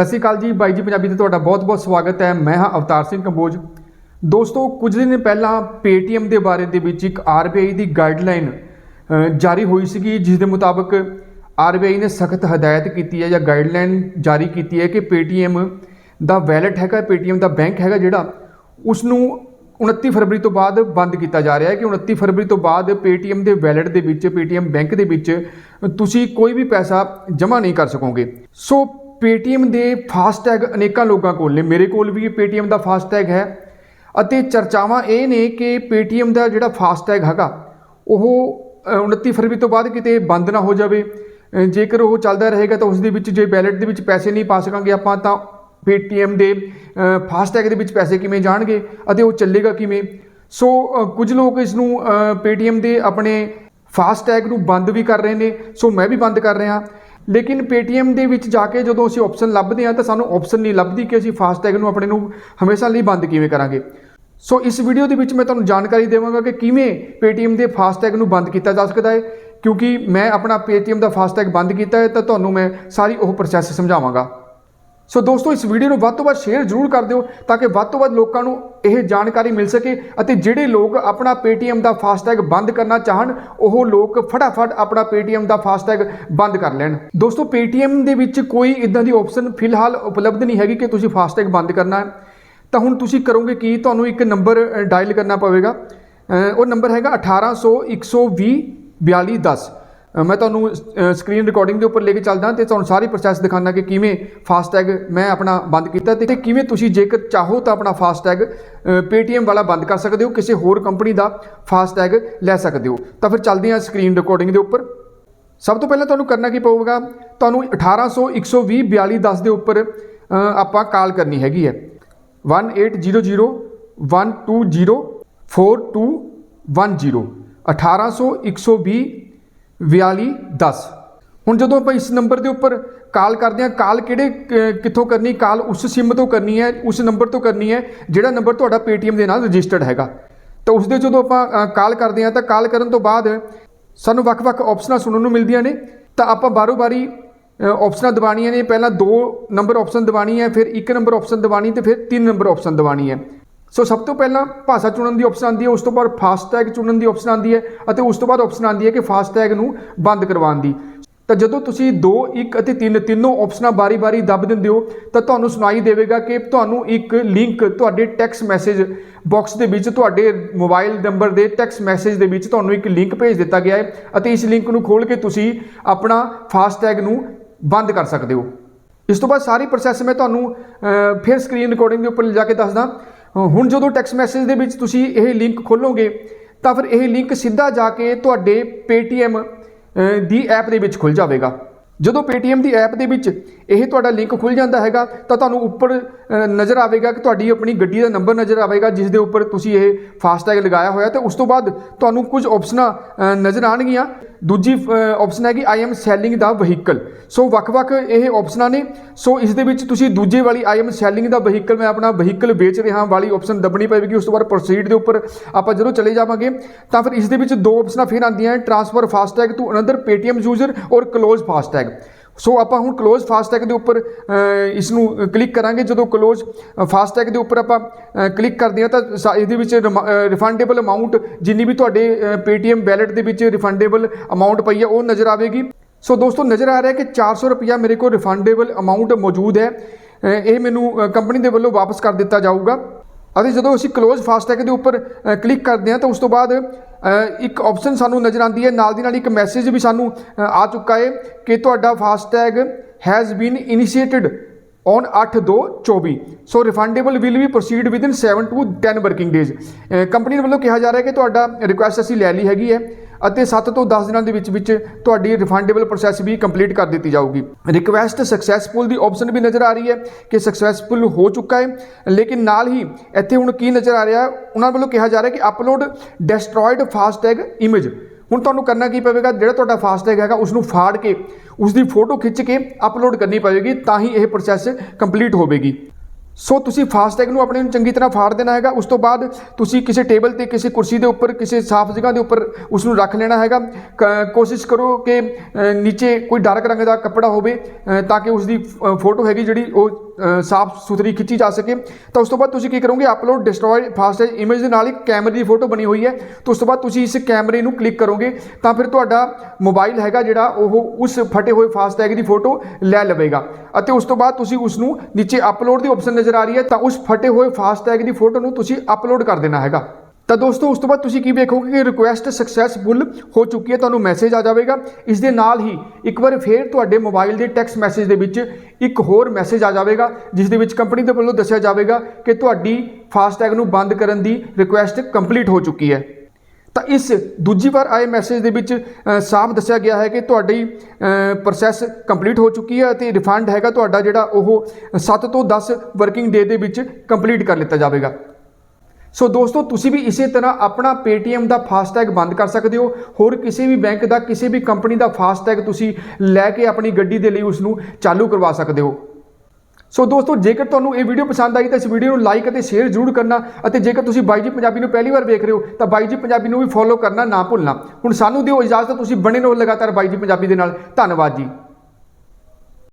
ਸਤਿ ਸ਼੍ਰੀ ਅਕਾਲ ਜੀ, ਬਾਈ ਜੀ ਪੰਜਾਬੀ ਤੇ ਤੁਹਾਡਾ ਬਹੁਤ-ਬਹੁਤ ਸਵਾਗਤ ਹੈ। ਮੈਂ ਹਾਂ ਅਵਤਾਰ ਸਿੰਘ ਕੰਬੋਜ। ਦੋਸਤੋ, ਕੁਝ ਦਿਨ ਪਹਿਲਾਂ Paytm ਦੇ ਬਾਰੇ ਦੇ ਵਿੱਚ ਇੱਕ RBI ਦੀ ਗਾਈਡਲਾਈਨ ਜਾਰੀ ਹੋਈ ਸੀਗੀ, ਜਿਸ ਦੇ ਮੁਤਾਬਕ RBI ਨੇ ਸਖਤ ਹਦਾਇਤ ਕੀਤੀ ਹੈ ਜਾਂ ਗਾਈਡਲਾਈਨ ਜਾਰੀ ਕੀਤੀ ਹੈ ਕਿ Paytm ਦਾ ਵੈਲਟ ਹੈਗਾ, Paytm ਦਾ ਬੈਂਕ ਹੈਗਾ ਜਿਹੜਾ ਉਸ ਨੂੰ 29 ਫਰਵਰੀ ਤੋਂ ਬਾਅਦ ਬੰਦ ਕੀਤਾ ਜਾ ਰਿਹਾ ਹੈ ਕਿ 29 ਫਰਵਰੀ ਤੋਂ ਬਾਅਦ Paytm ਦੇ ਵੈਲਟ ਦੇ ਵਿੱਚ, Paytm ਬੈਂਕ ਦੇ ਵਿੱਚ ਤੁਸੀਂ ਕੋਈ ਵੀ ਪੈਸਾ ਜਮ੍ਹਾਂ ਨਹੀਂ ਕਰ ਸਕੋਗੇ। ਸੋ Paytm ਦੇ ਫਾਸਟੈਗ ਅਨੇਕਾਂ ਲੋਕਾਂ ਕੋਲ ਨੇ। ਮੇਰੇ ਕੋਲ ਵੀ Paytm ਦਾ ਫਾਸਟੈਗ ਹੈ। ਅਤੇ ਚਰਚਾਵਾਂ ਇਹ ਨੇ ਕਿ Paytm ਦਾ ਜਿਹੜਾ ਫਾਸਟੈਗ ਹੈਗਾ ਉਹ ਅ, 29 ਫਰਵਰੀ ਤੋਂ ਬਾਅਦ ਕਿਤੇ ਬੰਦ ਨਾ ਹੋ ਜਾਵੇ। ਜੇਕਰ ਉਹ ਚੱਲਦਾ ਰਹੇਗਾ ਤਾਂ ਉਸ ਦੇ ਵਿੱਚ ਜੇ ਬੈਲਟ ਦੇ ਵਿੱਚ ਪੈਸੇ ਨਹੀਂ ਪਾ ਸਕਾਂਗੇ ਆਪਾਂ ਤਾਂ Paytm ਦੇ ਫਾਸਟੈਗ ਦੇ ਵਿੱਚ ਪੈਸੇ ਕਿਵੇਂ ਜਾਣਗੇ ਅਤੇ ਉਹ ਚੱਲੇਗਾ ਕਿਵੇਂ? ਸੋ ਕੁਝ ਲੋਕ ਇਸ ਨੂੰ ਅ, ਦੇ ਆਪਣੇ ਫਾਸਟੈਗ ਨੂੰ ਬੰਦ ਵੀ ਕਰ ਰਹੇ ਨੇ। ਸੋ ਮੈਂ ਵੀ ਬੰਦ ਕਰ ਰਿਹਾ। ਲੇਕਿਨ Paytm ਦੇ ਵਿੱਚ ਜਾ ਕੇ ਜਦੋਂ ਅਸੀਂ ਆਪਸ਼ਨ ਲੱਭਦੇ ਹਾਂ ਤਾਂ ਸਾਨੂੰ ਆਪਸ਼ਨ ਨਹੀਂ ਲੱਭਦੀ ਕਿ ਅਸੀਂ ਫਾਸਟੈਗ ਨੂੰ ਆਪਣੇ ਨੂੰ ਹਮੇਸ਼ਾ ਲਈ ਬੰਦ ਕਿਵੇਂ ਕਰਾਂਗੇ। ਸੋ ਇਸ ਵੀਡੀਓ ਦੇ ਵਿੱਚ ਮੈਂ ਤੁਹਾਨੂੰ ਜਾਣਕਾਰੀ ਦੇਵਾਂਗਾ ਕਿ ਕਿਵੇਂ Paytm ਦੇ ਫਾਸਟੈਗ ਨੂੰ ਬੰਦ ਕੀਤਾ ਜਾ ਸਕਦਾ ਹੈ। ਕਿਉਂਕਿ ਮੈਂ ਆਪਣਾ Paytm ਦਾ ਫਾਸਟੈਗ ਬੰਦ ਕੀਤਾ ਹੈ ਤਾਂ ਤੁਹਾਨੂੰ ਮੈਂ ਸਾਰੀ ਉਹ ਪ੍ਰੋਸੈਸ ਸਮਝਾਵਾਂਗਾ। ਸੋ ਦੋਸਤੋ ਇਸ ਵੀਡੀਓ ਨੂੰ ਵੱਧ ਤੋਂ ਵੱਧ ਸ਼ੇਅਰ ਜ਼ਰੂਰ ਕਰ ਦਿਓ ਤਾਂ ਕਿ ਵੱਧ ਤੋਂ ਵੱਧ ਲੋਕਾਂ ਨੂੰ ਇਹ ਜਾਣਕਾਰੀ ਮਿਲ ਸਕੇ ਅਤੇ ਜਿਹੜੇ ਲੋਕ ਆਪਣਾ Paytm ਦਾ ਫਾਸਟੈਗ ਬੰਦ ਕਰਨਾ ਚਾਹਣ ਉਹ ਲੋਕ ਫਟਾਫਟ ਆਪਣਾ Paytm ਦਾ ਫਾਸਟੈਗ ਬੰਦ ਕਰ ਲੈਣ। ਦੋਸਤੋ Paytm ਦੇ ਵਿੱਚ ਕੋਈ ਇਦਾਂ ਦੀ ਆਪਸ਼ਨ ਫਿਲਹਾਲ ਉਪਲਬਧ ਨਹੀਂ ਹੈਗੀ ਕਿ ਤੁਸੀਂ ਫਾਸਟੈਗ ਬੰਦ ਕਰਨਾ ਹੈ। ਤਾਂ ਹੁਣ ਤੁਸੀਂ ਕਰੋਗੇ ਕੀ? ਤੁਹਾਨੂੰ ਇੱਕ ਨੰਬਰ ਡਾਇਲ ਕਰਨਾ ਪਵੇਗਾ। ਉਹ ਨੰਬਰ ਹੈਗਾ 1800 120 4210 ਅ, ਮੈਂ ਤੁਹਾਨੂੰ ਸਕਰੀਨ ਰਿਕਾਰਡਿੰਗ ਦੇ ਉੱਪਰ ਲੈ ਕੇ ਚੱਲਦਾ ਤੇ ਤੁਹਾਨੂੰ ਸਾਰੀ ਪ੍ਰੋਸੈਸ ਦਿਖਾਣਾ ਕਿ ਕਿਵੇਂ ਫਾਸਟੈਗ ਮੈਂ ਆਪਣਾ ਬੰਦ ਕੀਤਾ ਤੇ ਕਿਵੇਂ ਤੁਸੀਂ ਜੇਕਰ ਚਾਹੋ ਤਾਂ ਆਪਣਾ ਫਾਸਟੈਗ Paytm ਵਾਲਾ ਬੰਦ ਕਰ ਸਕਦੇ ਹੋ, ਕਿਸੇ ਹੋਰ ਕੰਪਨੀ ਦਾ ਫਾਸਟੈਗ ਲੈ ਸਕਦੇ ਹੋ। ਤਾਂ ਫਿਰ ਚੱਲਦੇ ਹਾਂ ਸਕਰੀਨ ਰਿਕਾਰਡਿੰਗ ਦੇ ਉੱਪਰ। ਸਭ ਤੋਂ ਪਹਿਲਾਂ ਤੁਹਾਨੂੰ ਕਰਨਾ ਕੀ ਪਊਗਾ? ਤੁਹਾਨੂੰ 1800 120 4210 ਦੇ ਉੱਪਰ ਆਪਾਂ ਕਾਲ ਕਰਨੀ ਹੈਗੀ ਹੈ। 1800 120 4210 1800 120 4210 ਹੁਣ ਜਦੋਂ ਆਪਾਂ ਇਸ ਨੰਬਰ ਦੇ ਉੱਪਰ ਕਾਲ ਕਰਦੇ ਹਾਂ, ਕਾਲ ਕਿਹੜੇ ਕਿੱਥੋਂ ਕਰਨੀ, ਕਾਲ ਉਸ ਸਿਮ ਤੋਂ ਕਰਨੀ ਹੈ, ਉਸ ਨੰਬਰ ਤੋਂ ਕਰਨੀ ਹੈ, ਜਿਹੜਾ ਨੰਬਰ ਤੁਹਾਡਾ Paytm ਦੇ ਨਾਲ ਰਜਿਸਟਰਡ ਹੈਗਾ। ਤਾਂ ਉਸ ਦੇ ਜਦੋਂ ਆਪਾਂ ਕਾਲ ਕਰਦੇ ਹਾਂ, ਤਾਂ ਕਾਲ ਕਰਨ ਤੋਂ ਬਾਅਦ ਸਾਨੂੰ ਵੱਖ-ਵੱਖ ਆਪਸ਼ਨਾਂ ਸੁਣਨ ਨੂੰ ਮਿਲਦੀਆਂ ਨੇ। ਤਾਂ ਆਪਾਂ ਬਾਰੋ-ਬਾਰੀ ਆਪਸ਼ਨਾਂ ਦਬਾਣੀਆਂ ਨੇ। ਪਹਿਲਾਂ ਦੋ ਨੰਬਰ ਆਪਸ਼ਨ ਦਬਾਣੀ ਹੈ, ਫਿਰ ਇੱਕ ਨੰਬਰ ਆਪਸ਼ਨ ਦਬਾਣੀ ਤੇ ਫਿਰ ਤਿੰਨ ਨੰਬਰ ਆਪਸ਼ਨ ਦਬਾਣੀ ਹੈ। ਸੋ ਸਭ ਤੋਂ ਪਹਿਲਾਂ ਭਾਸ਼ਾ ਚੁਣਨ ਦੀ ਆਪਸ਼ਨ ਆਉਂਦੀ ਹੈ, ਉਸ ਤੋਂ ਬਾਅਦ ਫਾਸਟੈਗ ਚੁਣਨ ਦੀ ਆਪਸ਼ਨ ਆਉਂਦੀ ਹੈ ਅਤੇ ਉਸ ਤੋਂ ਬਾਅਦ ਆਪਸ਼ਨ ਆਉਂਦੀ ਹੈ ਕਿ ਫਾਸਟੈਗ ਨੂੰ ਬੰਦ ਕਰਵਾਉਣ ਦੀ। ਤਾਂ ਜਦੋਂ ਤੁਸੀਂ 2 1 ਅਤੇ 3 ਤਿੰਨੋਂ ਆਪਸ਼ਨਾਂ ਬਾਰੀ-ਬਾਰੀ ਦੱਬ ਦਿੰਦੇ ਹੋ, ਤਾਂ ਤੁਹਾਨੂੰ ਸੁਣਾਈ ਦੇਵੇਗਾ ਕਿ ਤੁਹਾਨੂੰ ਇੱਕ ਲਿੰਕ ਤੁਹਾਡੇ ਟੈਕਸਟ ਮੈਸੇਜ ਬਾਕਸ ਦੇ ਵਿੱਚ, ਤੁਹਾਡੇ ਮੋਬਾਈਲ ਨੰਬਰ ਦੇ ਟੈਕਸਟ ਮੈਸੇਜ ਦੇ ਵਿੱਚ ਤੁਹਾਨੂੰ ਇੱਕ ਲਿੰਕ ਭੇਜ ਦਿੱਤਾ ਗਿਆ ਹੈ ਅਤੇ ਇਸ ਲਿੰਕ ਨੂੰ ਖੋਲ ਕੇ ਤੁਸੀਂ ਆਪਣਾ ਫਾਸਟੈਗ ਨੂੰ ਬੰਦ ਕਰ ਸਕਦੇ ਹੋ। ਇਸ ਤੋਂ ਬਾਅਦ ਸਾਰੀ ਪ੍ਰੋਸੈਸ ਮੈਂ ਤੁਹਾਨੂੰ ਫਿਰ ਸਕਰੀਨ ਰਿਕਾਰਡਿੰਗ ਦੇ ਉੱਪਰ ਲਿਜਾ ਕੇ ਦੱਸਦਾ। ਹੁਣ ਜਦੋਂ ਟੈਕਸਟ ਮੈਸੇਜ ਦੇ ਵਿੱਚ ਤੁਸੀਂ ਇਹ ਲਿੰਕ ਖੋਲੋਗੇ, ਤਾਂ ਫਿਰ ਇਹ ਲਿੰਕ ਸਿੱਧਾ ਜਾ ਕੇ ਤੁਹਾਡੇ Paytm ਦੀ ਐਪ ਦੇ ਵਿੱਚ ਖੁੱਲ ਜਾਵੇਗਾ। ਜਦੋਂ Paytm ਦੀ ਐਪ ਦੇ ਵਿੱਚ ਇਹ ਤੁਹਾਡਾ ਲਿੰਕ ਖੁੱਲ ਜਾਂਦਾ ਹੈਗਾ, ਤਾਂ ਤੁਹਾਨੂੰ ਉੱਪਰ ਨਜ਼ਰ ਆਵੇਗਾ ਕਿ ਤੁਹਾਡੀ ਆਪਣੀ ਗੱਡੀ ਦਾ ਨੰਬਰ ਨਜ਼ਰ ਆਵੇਗਾ ਜਿਸ ਦੇ ਉੱਪਰ ਤੁਸੀਂ ਇਹ ਫਾਸਟੈਗ ਲਗਾਇਆ ਹੋਇਆ, ਤੇ ਉਸ ਤੋਂ ਬਾਅਦ ਤੁਹਾਨੂੰ ਕੁਝ ਆਪਸ਼ਨਾਂ ਨਜ਼ਰ ਆਣਗੀਆਂ ਦੂਜੀ ਆਪਸ਼ਨ ਹੈਗੀ ਆਈ ਐਮ ਸੈਲਿੰਗ ਦਾ ਵਹੀਕਲ ਸੋ ਵੱਖ-ਵੱਖ ਇਹ ਆਪਸ਼ਨਾਂ ਨੇ। ਸੋ ਇਸ ਦੇ ਵਿੱਚ ਤੁਸੀਂ ਦੂਜੇ ਵਾਲੀ ਆਈ ਐਮ ਸੈਲਿੰਗ ਦਾ ਵਹੀਕਲ ਮੈਂ ਆਪਣਾ ਵਹੀਕਲ ਵੇਚ ਰਿਹਾ ਵਾਲੀ ਆਪਸ਼ਨ ਦੱਬਣੀ ਪਵੇਗੀ, ਉਸ ਤੋਂ ਬਾਅਦ ਪ੍ਰੋਸੀਡ ਦੇ ਉੱਪਰ ਆਪਾਂ ਜਦੋਂ ਚਲੇ ਜਾਵਾਂਗੇ, ਤਾਂ ਫਿਰ ਇਸ ਦੇ ਵਿੱਚ ਦੋ ਆਪਸ਼ਨਾਂ ਫਿਰ ਆਉਂਦੀਆਂ transfer FASTag to another Paytm user or close FASTag so ਆਪਾਂ ਹੁਣ ਕਲੋਜ਼ ਫਾਸਟੈਗ ਦੇ ਉੱਪਰ ਅ, ਇਸ ਨੂੰ ਕਲਿੱਕ ਕਰਾਂਗੇ। ਜਦੋਂ ਕਲੋਜ਼ ਫਾਸਟੈਗ ਦੇ ਉੱਪਰ ਆਪਾਂ ਕਲਿੱਕ ਕਰਦੇ ਹਾਂ ਤਾਂ ਸਾ- ਇਹਦੇ ਵਿੱਚ ਰਿਫੰਡੇਬਲ ਅਮਾਉਂਟ ਜਿੰਨੀ ਵੀ ਤੁਹਾਡੇ ਅ, Paytm ਵੈਲਟ ਦੇ ਵਿੱਚ ਰਿਫੰਡੇਬਲ ਅਮਾਉਂਟ ਪਈ ਹੈ ਉਹ ਨਜ਼ਰ ਆਵੇਗੀ। ਸੋ ਦੋਸਤੋ ਨਜ਼ਰ ਆ ਰਿਹਾ ਕਿ 400 ਰੁਪਿਆ ਮੇਰੇ ਕੋਲ ਰਿਫੰਡੇਬਲ ਅਮਾਉਂਟ ਮੌਜੂਦ ਹੈ। ਇਹ ਮੈਨੂੰ ਕੰਪਨੀ ਦੇ ਵੱਲੋਂ ਵਾਪਸ ਕਰ ਦਿੱਤਾ ਜਾਊਗਾ। ਅਤੇ ਜਦੋਂ ਅਸੀਂ ਕਲੋਜ਼ ਫਾਸਟੈਗ ਦੇ ਉੱਪਰ ਕਲਿੱਕ ਕਰਦੇ ਹਾਂ ਤਾਂ ਉਸ ਤੋਂ ਬਾਅਦ ਇੱਕ ਆਪਸ਼ਨ ਸਾਨੂੰ ਨਜ਼ਰ ਆਉਂਦੀ ਹੈ। ਨਾਲ ਦੀ ਨਾਲ ਇੱਕ ਮੈਸੇਜ ਵੀ ਸਾਨੂੰ ਆ ਚੁੱਕਾ ਹੈ ਕਿ ਤੁਹਾਡਾ FASTag has been initiated on 8/2/24 so refundable will we proceed within 7 to 10 working days company ਵੱਲੋਂ ਕਿਹਾ ਜਾ ਰਿਹਾ ਹੈ ਕਿ ਤੁਹਾਡਾ ਰਿਕੁਐਸਟ ਅਸੀਂ ਲੈ ਲਈ ਹੈਗੀ ਹੈ। ਅਤੇ 7 ਤੋਂ 10 ਦਿਨਾਂ ਦੇ ਵਿੱਚ ਵਿੱਚ ਤੁਹਾਡੀ ਰਿਫੰਡੇਬਲ ਪ੍ਰੋਸੈਸ ਵੀ ਕੰਪਲੀਟ ਕਰ ਦਿੱਤੀ ਜਾਊਗੀ। ਰਿਕੁਐਸਟ ਸਕਸੈਸਫੁਲ ਦੀ ਆਪਸ਼ਨ ਵੀ ਨਜ਼ਰ ਆ ਰਹੀ ਹੈ ਕਿ ਸਕਸੈਸਫੁਲ ਹੋ ਚੁੱਕਾ ਹੈ, ਲੇਕਿਨ ਨਾਲ ਹੀ ਇੱਥੇ ਹੁਣ ਕੀ ਨਜ਼ਰ ਆ ਰਿਹਾ, ਉਹਨਾਂ ਵੱਲੋਂ ਕਿਹਾ ਜਾ ਰਿਹਾ ਕਿ ਅਪਲੋਡ ਡਿਸਟਰੋਇਡ ਫਾਸਟੈਗ ਇਮੇਜ ਹੁਣ ਤੁਹਾਨੂੰ ਕਰਨਾ ਕੀ ਪਵੇਗਾ, ਜਿਹੜਾ ਤੁਹਾਡਾ ਫਾਸਟੈਗ ਹੈਗਾ ਉਸ ਨੂੰ ਫਾੜ ਕੇ ਉਸ ਦੀ ਫੋਟੋ ਖਿੱਚ ਕੇ ਅਪਲੋਡ ਕਰਨੀ ਪਵੇਗੀ, ਤਾਂ ਹੀ ਇਹ ਪ੍ਰੋਸੈਸ ਕੰਪਲੀਟ ਹੋਵੇਗੀ। ਸੋ ਤੁਸੀਂ ਫਾਸਟੈਗ ਨੂੰ ਆਪਣੇ ਨੂੰ ਚੰਗੀ ਤਰ੍ਹਾਂ ਫਾੜ ਦੇਣਾ ਹੈਗਾ। ਉਸ ਤੋਂ ਬਾਅਦ ਤੁਸੀਂ ਕਿਸੇ ਟੇਬਲ ਤੇ, ਕਿਸੇ ਕੁਰਸੀ ਦੇ ਉੱਪਰ, ਕਿਸੇ ਸਾਫ਼ ਜਗ੍ਹਾ ਦੇ ਉੱਪਰ ਉਸ ਨੂੰ ਰੱਖ ਲੈਣਾ ਹੈਗਾ। ਕ- ਕੋਸ਼ਿਸ਼ ਕਰੋ ਕਿ ਨੀਚੇ ਕੋਈ ਡਾਰਕ ਰੰਗ ਦਾ ਕੱਪੜਾ ਹੋਵੇ ਤਾਂ ਕਿ ਉਸ ਦੀ ਫੋਟੋ ਹੈਗੀ ਜਿਹੜੀ ਉਹ ਸਾਫ਼ ਸੁਥਰੀ ਖਿੱਚੀ ਜਾ ਸਕੇ। ਤਾਂ ਉਸ ਤੋਂ ਬਾਅਦ ਤੁਸੀਂ ਕੀ ਕਰੋਗੇ? ਅਪਲੋਡ ਡਿਸਟਰੋਏ ਫਾਸਟੈਗ ਇਮੇਜ ਦੇ ਨਾਲ ਇੱਕ ਕੈਮਰੇ ਦੀ ਫੋਟੋ ਬਣੀ ਹੋਈ ਹੈ। ਤਾਂ ਉਸ ਤੋਂ ਬਾਅਦ ਤੁਸੀਂ ਇਸ ਕੈਮਰੇ ਨੂੰ ਕਲਿੱਕ ਕਰੋਗੇ, ਤਾਂ ਫਿਰ ਤੁਹਾਡਾ ਮੋਬਾਈਲ ਹੈਗਾ ਜਿਹੜਾ, ਉਹ ਉਸ ਫਟੇ ਹੋਏ ਫਾਸਟੈਗ ਦੀ ਫੋਟੋ ਲੈ ਲਵੇਗਾ। ਅਤੇ ਉਸ ਤੋਂ ਬਾਅਦ ਤੁਸੀਂ ਉਸ ਨੂੰ ਨੀਚੇ ਅਪਲੋਡ ਦੀ ਆਪਸ਼ਨ ਨਜ਼ਰ ਆ ਰਹੀ ਹੈ, ਤਾਂ ਉਸ ਫਟੇ ਹੋਏ ਫਾਸਟੈਗ ਦੀ ਫੋਟੋ ਨੂੰ ਤੁਸੀਂ ਅਪਲੋਡ ਕਰ ਦੇਣਾ ਹੈਗਾ। ਤਾਂ ਦੋਸਤੋ ਉਸ ਤੋਂ ਬਾਅਦ ਤੁਸੀਂ ਕੀ ਵੇਖੋਗੇ ਕਿ ਰਿਕੁਐਸਟ ਸਕਸੈਸਫੁਲ ਹੋ ਚੁੱਕੀ ਹੈ ਤੁਹਾਨੂੰ ਮੈਸੇਜ ਆ ਜਾਵੇਗਾ। ਇਸ ਦੇ ਨਾਲ ਹੀ ਇੱਕ ਵਾਰ ਫੇਰ ਤੁਹਾਡੇ ਮੋਬਾਈਲ ਦੇ ਟੈਕਸਟ ਮੈਸੇਜ ਦੇ ਵਿੱਚ ਇੱਕ ਹੋਰ ਮੈਸੇਜ ਆ ਜਾਵੇਗਾ ਜਿਸ ਦੇ ਵਿੱਚ ਕੰਪਨੀ ਦੇ ਵੱਲੋਂ ਦੱਸਿਆ ਜਾਵੇਗਾ ਕਿ ਤੁਹਾਡੀ ਫਾਸਟੈਗ ਨੂੰ ਬੰਦ ਕਰਨ ਦੀ ਰਿਕੁਐਸਟ ਕੰਪਲੀਟ ਹੋ ਚੁੱਕੀ ਹੈ। ਤਾਂ ਇਸ ਦੂਜੀ ਵਾਰ ਆਏ ਮੈਸੇਜ ਦੇ ਵਿੱਚ ਅ, ਸਾਫ਼ ਦੱਸਿਆ ਗਿਆ ਹੈ ਕਿ ਤੁਹਾਡੀ ਪ੍ਰੋਸੈਸ ਕੰਪਲੀਟ ਹੋ ਚੁੱਕੀ ਹੈ ਅਤੇ ਰਿਫੰਡ ਹੈਗਾ ਤੁਹਾਡਾ ਜਿਹੜਾ ਉਹ 7 ਤੋਂ 10 ਵਰਕਿੰਗ ਡੇ ਦੇ ਵਿੱਚ ਕੰਪਲੀਟ ਕਰ ਲਿੱਤਾ ਜਾਵੇਗਾ। ਸੋ ਦੋਸਤੋ, ਤੁਸੀਂ ਵੀ ਇਸੇ ਤਰ੍ਹਾਂ ਆਪਣਾ Paytm ਦਾ ਫਾਸਟੈਗ ਬੰਦ ਕਰ ਸਕਦੇ ਹੋ। ਹੋਰ ਕਿਸੇ ਵੀ ਬੈਂਕ ਦਾ, ਕਿਸੇ ਵੀ ਕੰਪਨੀ ਦਾ ਫਾਸਟੈਗ ਤੁਸੀਂ ਲੈ ਕੇ ਆਪਣੀ ਗੱਡੀ ਦੇ ਲਈ ਉਸ ਨੂੰ ਚਾਲੂ ਕਰਵਾ ਸਕਦੇ ਹੋ। ਸੋ ਦੋਸਤੋ, ਜੇਕਰ ਤੁਹਾਨੂੰ ਇਹ ਵੀਡੀਓ ਪਸੰਦ ਆਈ ਤਾਂ ਇਸ ਵੀਡੀਓ ਨੂੰ ਲਾਈਕ ਅਤੇ ਸ਼ੇਅਰ ਜ਼ਰੂਰ ਕਰਨਾ ਅਤੇ ਜੇਕਰ ਤੁਸੀਂ ਬਾਈ ਜੀ ਪੰਜਾਬੀ ਨੂੰ ਪਹਿਲੀ ਵਾਰ ਵੇਖ ਰਹੇ ਹੋ ਤਾਂ ਬਾਈ ਜੀ ਪੰਜਾਬੀ ਨੂੰ ਵੀ ਫੋਲੋ ਕਰਨਾ ਨਾ ਭੁੱਲਣਾ। ਹੁਣ ਸਾਨੂੰ ਦਿਓ ਇਜਾਜ਼ਤ, ਤੁਸੀਂ ਬਣੇ ਰਹੋ ਲਗਾਤਾਰ ਬਾਈ ਜੀ ਪੰਜਾਬੀ ਦੇ ਨਾਲ। ਧੰਨਵਾਦ ਜੀ।